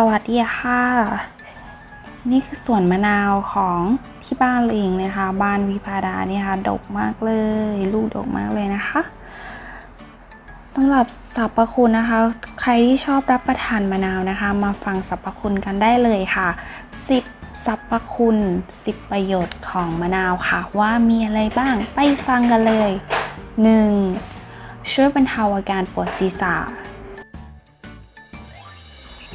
สวัสดีค่ะ นี่คือสวนมะนาวของที่บ้านเองนะคะ บ้านวิพาดาเนี่ยค่ะดกมากเลย ลูกดกมากเลยนะคะสำหรับสรรพคุณนะคะ ใครที่ชอบรับประทานมะนาวนะคะ มาฟังสรรพคุณกันได้เลยค่ะ 10สรรพคุณ 10 ประโยชน์ของมะนาวค่ะ ว่ามีอะไรบ้างไปฟังกันเลย 1. ช่วยบรรเทาอาการปวดศีรษะ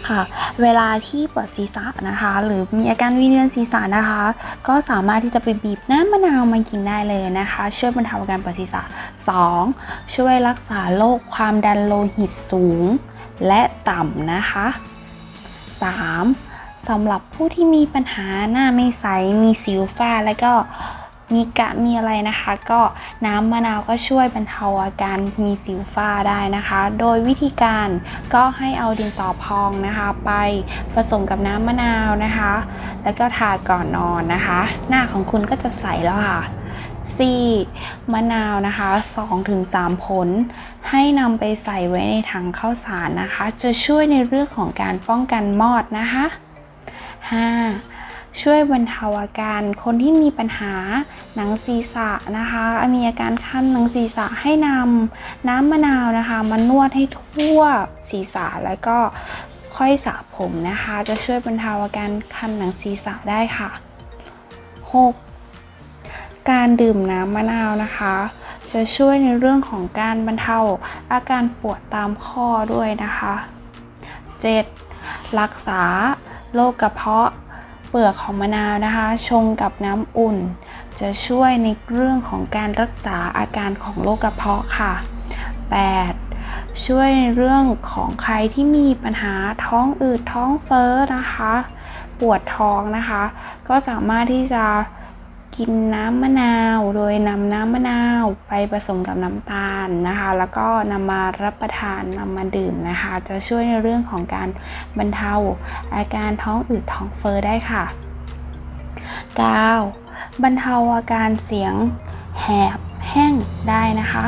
ค่ะ เวลาที่ปวดศีรษะนะคะ หรือมีอาการวิงเวียนศีรษะนะคะ ก็สามารถที่จะไปบีบน้ำมะนาวมากินได้เลยนะคะ ช่วยบรรเทาอาการปวดศีรษะ 2. ช่วยรักษาโรคความดันโลหิตสูง และต่ำนะคะ 3. สำหรับผู้ที่มีปัญหาหน้าไม่ใส มีสิวฝ้า และก็ มีกะมีอะไรนะคะ ก็น้ำมะนาวก็ช่วยบรรเทาอาการมีสิวฝ้าได้นะคะ โดยวิธีการก็ให้เอาดินสอพองนะคะ ไปผสมกับน้ำมะนาวนะคะ แล้วก็ทาก่อนนอนนะคะ หน้าของคุณก็จะใสแล้วค่ะ 4. มะนาวนะคะ2-3 ผล ให้นำไปใส่ไว้ในถังข้าวสารนะคะ จะช่วยในเรื่องของการป้องกันมอดนะคะ 5. ช่วยบรรเทาอาการ คนที่มีปัญหาหนังศีรษะนะคะมีอาการคันหนังศีรษะให้นำน้ำมะนาวนะคะมานวดให้ทั่วศีรษะแล้วก็ค่อยสระผมนะคะ จะช่วยบรรเทาอาการคันหนังศีรษะได้ค่ะ 6. การดื่มน้ำมะนาวนะคะ จะช่วยในเรื่องของการบรรเทาอาการปวดตามข้อด้วยนะคะ 7. รักษาโรคกระเพาะ เปลือกของมะนาวนะคะ ชงกับน้ำอุ่น จะช่วยในเรื่องของการรักษาอาการของโรคกระเพาะค่ะ 8. ช่วยในเรื่องของใครที่มีปัญหาท้องอืดท้องเฟ้อนะคะ ปวดท้องนะคะ ก็สามารถที่จะกินน้ำมะนาว โดยนำน้ำมะนาว ไปผสมกับน้ำตาลนะคะ แล้วก็นำมารับประทานนำมาดื่มนะคะ จะช่วยในเรื่องของการบรรเทาอาการท้องอืดท้องเฟ้อได้ค่ะ 9. บรรเทาอาการเสียงแหบแห้งได้นะคะ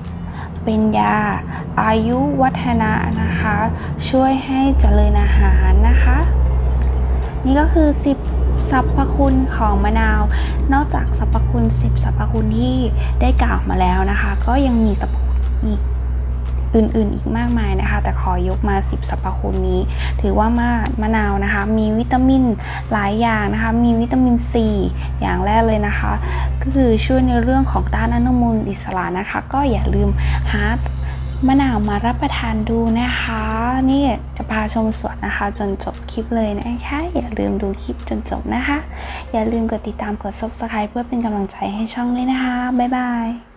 10. เป็นยาอายุวัฒนะนะคะ ช่วยให้เจริญอาหารนะคะ นี่ก็คือ 10 สรรพคุณของมะนาว นอกจากสรรพคุณ 10 สรรพคุณที่ได้กล่าวมาแล้วนะคะ ก็ยังมีสรรพคุณอีกอื่นๆ อีกมากมายนะคะ แต่ขอยกมา 10สรรพคุณนี้ ถือว่ามามะนาวนะคะ มีวิตามินหลายอย่างนะคะ มีวิตามินซีอย่างแรกเลยนะคะ ก็คือช่วยในเรื่องของต้านอนุมูลอิสระนะคะ ก็อย่าลืมหา มะนาวมารับประทานดูนะคะ นี่จะพาชมสวนนะคะ จนจบคลิปเลยนะคะ อย่าลืมดูคลิปจนจบนะคะ อย่าลืมกดติดตามกด subscribe เพื่อเป็นกำลังใจให้ช่องด้วยนะคะ บ๊ายบาย